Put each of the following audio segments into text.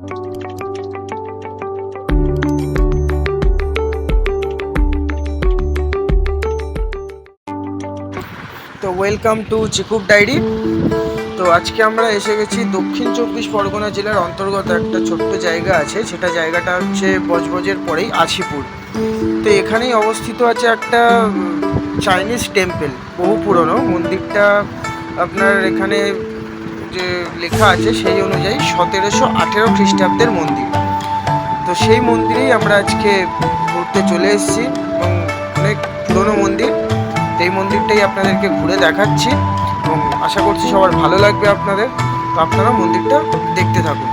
তো welcome to চিকুব diary তো আজকে আমরা এসে গেছি দক্ষিণ চব্বিশ পরগনা জেলার অন্তর্গত একটা ছোট্ট জায়গা আছে। সেটা জায়গাটা হচ্ছে বজবজের পরেই আছিপুর। তো এখানেই অবস্থিত আছে একটা চাইনিজ টেম্পেল বহু পুরনো। মন্দিরটা আপনার এখানে যে লেখা আছে সেই অনুযায়ী সতেরোশো আঠেরো খ্রিস্টাব্দের মন্দির। তো সেই মন্দিরেই আমরা আজকে ঘুরতে চলে এসেছি এবং অনেক পুরনো মন্দির। এই মন্দিরটাই আপনাদেরকে ঘুরে দেখাচ্ছি এবং আশা করছি সবার ভালো লাগবে আপনাদের। তো আপনারা মন্দিরটা দেখতে থাকুন।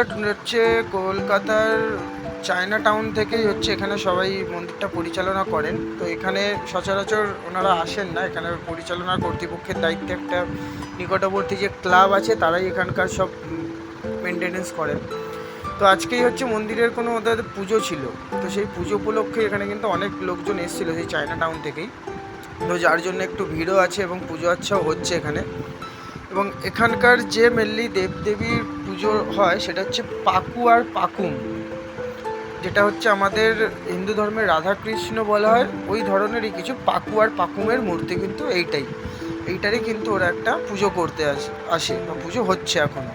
মন্দিরটা হচ্ছে কলকাতার চায়না টাউন থেকেই হচ্ছে এখানে সবাই মন্দিরটা পরিচালনা করেন। তো এখানে সচরাচর ওনারা আসেন না, এখানে পরিচালনা কর্তৃপক্ষের দায়িত্বে একটা নিকটবর্তী যে ক্লাব আছে তারাই এখানকার সব মেনটেনেন্স করেন। তো আজকেই হচ্ছে মন্দিরের কোনো ওদের পুজো ছিল। তো সেই পুজো উপলক্ষে এখানে কিন্তু অনেক লোকজন এসেছিল সেই চায়না টাউন থেকেই। তো যার জন্য একটু ভিড়ও আছে এবং পুজো আচ্ছাও হচ্ছে এখানে। এবং এখানকার যে মেনলি দেবদেবীর পুজো হয় সেটা হচ্ছে পাকু আর পাকুম। যেটা হচ্ছে আমাদের হিন্দু ধর্মে রাধাকৃষ্ণ বলা হয়, ওই ধরনেরই কিছু পাকু আর পাকুমের মূর্তি কিন্তু এইটাই। এইটারই কিন্তু ওরা একটা পুজো করতে আসে আসে বা পুজো হচ্ছে এখনও।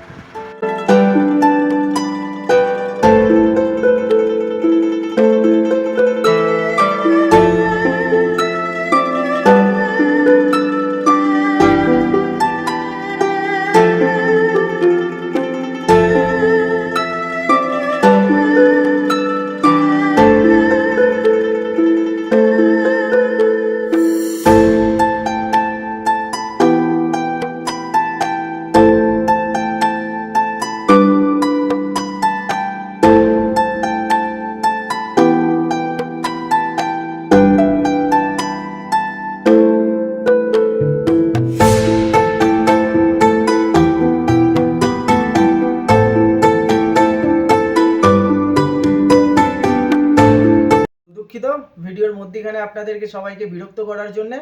দুঃখিত। ভিডিওর মধ্যেখানে আপনাদেরকে সবাইকে বিরক্ত করার জন্য।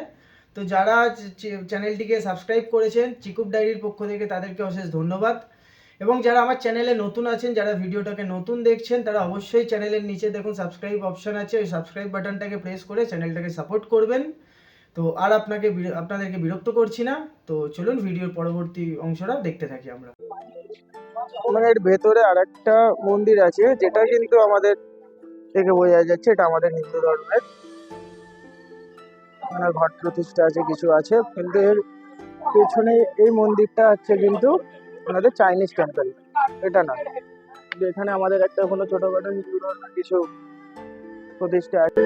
তো যারা চ্যানেলটিকে সাবস্ক্রাইব করেছেন চিকুব ডায়েরির পক্ষ থেকে তাদেরকে অশেষ ধন্যবাদ। এবং যারা আমার চ্যানেলে নতুন আছেন, যারা ভিডিওটাকে নতুন দেখছেন, তারা অবশ্যই চ্যানেলের নিচে দেখুন সাবস্ক্রাইব অপশন আছে। ওই সাবস্ক্রাইব বাটনটাকে প্রেস করে চ্যানেলটাকে সাপোর্ট করবেন। তো আর আপনাকে আপনাদেরকে বিরক্ত করছি না। তো চলুন ভিডিওর পরবর্তী অংশটা দেখতে থাকি আমরা। মানে ভেতরে আর একটা মন্দির আছে, যেটা কিন্তু আমাদের থেকে বোঝা যাচ্ছে এটা আমাদের হিন্দু ধর্মের। ঘট প্রতিষ্ঠা আছে, কিছু আছে। কিন্তু এর পেছনে এই মন্দিরটা হচ্ছে কিন্তু আমাদের চাইনিজ টেম্পল এটা না। এখানে আমাদের একটা কোনো ছোটখাটো হিন্দু ধর্মের কিছু প্রতিষ্ঠা আছে।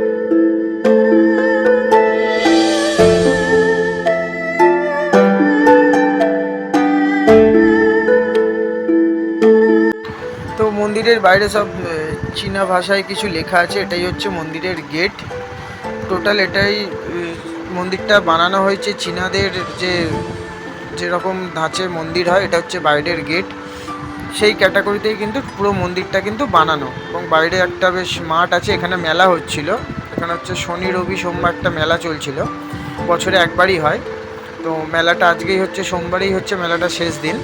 মন্দিরের বাইরে সব চীনা ভাষায় কিছু লেখা আছে, এটাই হচ্ছে মন্দিরের গেট। টোটাল এটাই মন্দিরটা বানানো হয়েছে চীনাদের যে, যেরকম ধাঁচে মন্দির হয়, এটা হচ্ছে বাইরের গেট। সেই ক্যাটাগরিতেই কিন্তু পুরো মন্দিরটা কিন্তু বানানো। এবং বাইরে একটা বেশ মাঠ আছে, এখানে মেলা হচ্ছিল। এখানে হচ্ছে শনি, রবি, সোমবার একটা মেলা চলছিল। বছরে একবারই হয়। তো মেলাটা আজকেই হচ্ছে, সোমবারেই হচ্ছে মেলাটা শেষ দিন।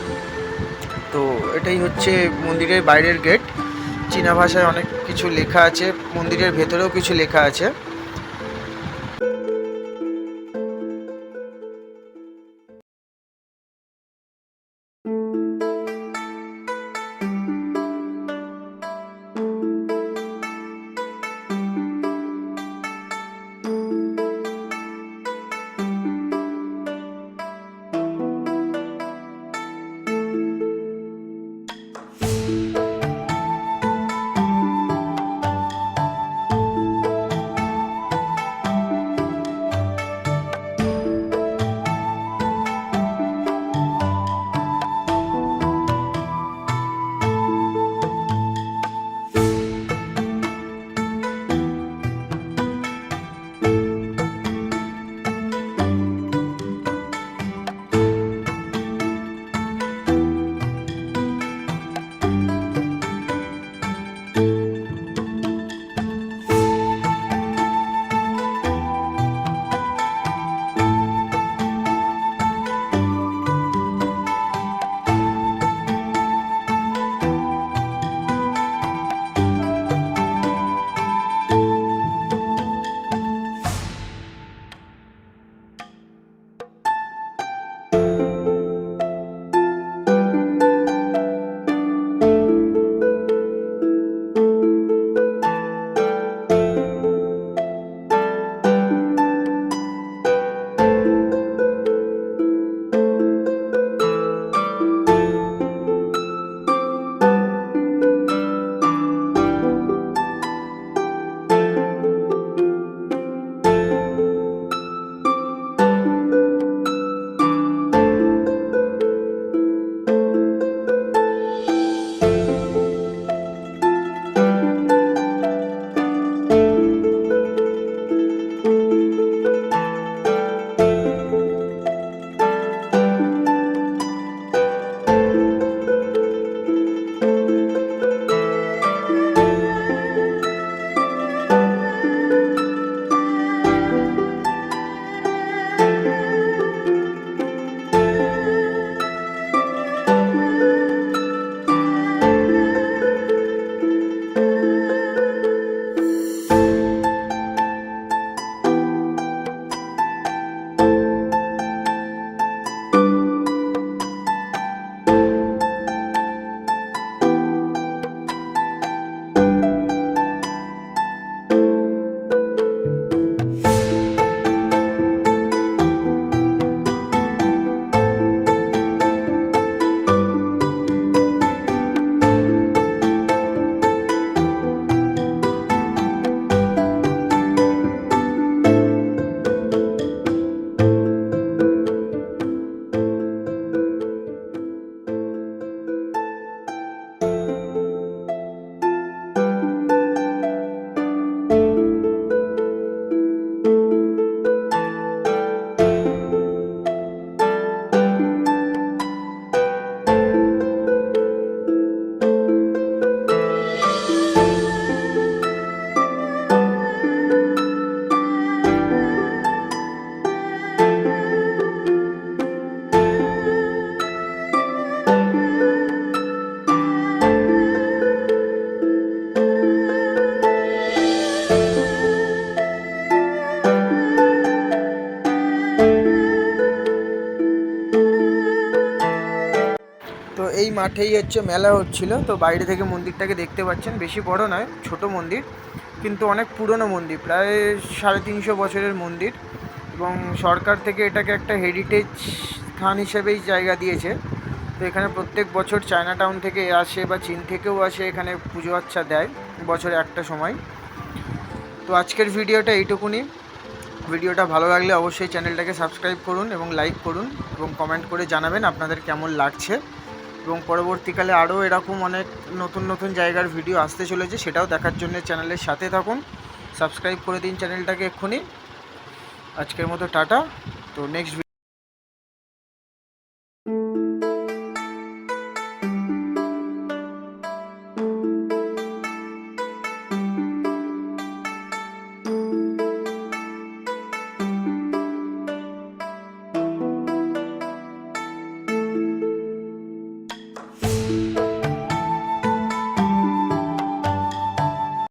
তো এটাই হচ্ছে মন্দিরের বাইরের গেট। চীনা ভাষায় অনেক কিছু লেখা আছে মন্দিরের ভেতরেও কিছু লেখা আছে। মাঠেই হচ্ছে মেলা হচ্ছিল। তো বাইরে থেকে মন্দিরটাকে দেখতে পাচ্ছেন। বেশি বড় নয়, ছোট মন্দির। কিন্তু অনেক পুরনো মন্দির, প্রায় সাড়ে তিনশো বছরের মন্দির। এবং সরকার থেকে এটাকে একটা হেরিটেজ স্থান হিসেবেই জায়গা দিয়েছে। তো এখানে প্রত্যেক বছর চায়না টাউন থেকে আসে বা চীন থেকেও আসে, এখানে পুজো আচ্ছা দেয় বছরে একটা সময়। তো আজকের ভিডিওটা এইটুকুনি। ভিডিওটা ভালো লাগলে অবশ্যই চ্যানেলটাকে সাবস্ক্রাইব করুন এবং লাইক করুন এবং কমেন্ট করে জানাবেন আপনাদের কেমন লাগছে। এবং পরবর্তীকালে আরও এরকম অনেক নতুন নতুন জায়গার ভিডিও আসতে চলেছে, সেটাও দেখার জন্য চ্যানেলের সাথে থাকুন। সাবস্ক্রাইব করে দিন চ্যানেলটাকে এক্ষুনি। আজকের মতো টাটা। তো নেক্সট